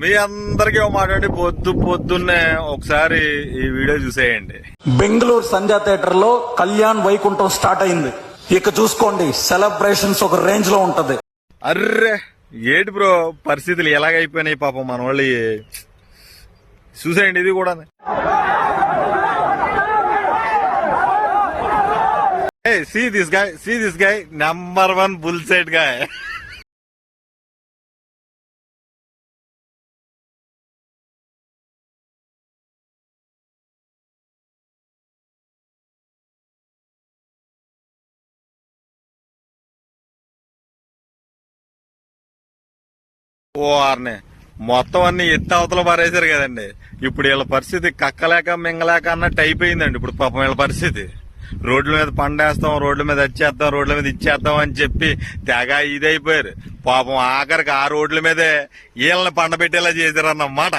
మీ అందరికీ ఒక మాట అండి. పొద్దు పొద్దున్నే ఒకసారి ఈ వీడియో చూసేయండి. బెంగళూరు సంధ్యా థియేటర్లో కళ్యాణ్ వైకుంఠం స్టార్ట్ అయింది. ఇక చూసుకోండి సెలబ్రేషన్స్ ఒక రేంజ్లో ఉంటది. అర్రే ఏటి బ్రో? పరిస్థితులు ఎలాగైపోయినాయి పాపం మన వాళ్ళు చూసేయండి ఇది కూడా see this guy see this guy number one bullshit guy ఓ ఆర్నే మొత్తం అన్ని ఎత్తి అవతల పారేశారు కదండి. ఇప్పుడు వీళ్ళ పరిస్థితి కక్కలేక మింగలేక అన్నట్టు అయిపోయిందండి ఇప్పుడు పాపం వీళ్ళ పరిస్థితి. రోడ్ల మీద పండేస్తాం రోడ్ల మీద వచ్చేస్తాం రోడ్ల మీద ఇచ్చేద్దాం అని చెప్పి తెగ ఇదైపోయారు. పాపం ఆఖరికి ఆ రోడ్ల మీదే వీళ్ళని పండబెట్టేలా చేశారన్నమాట.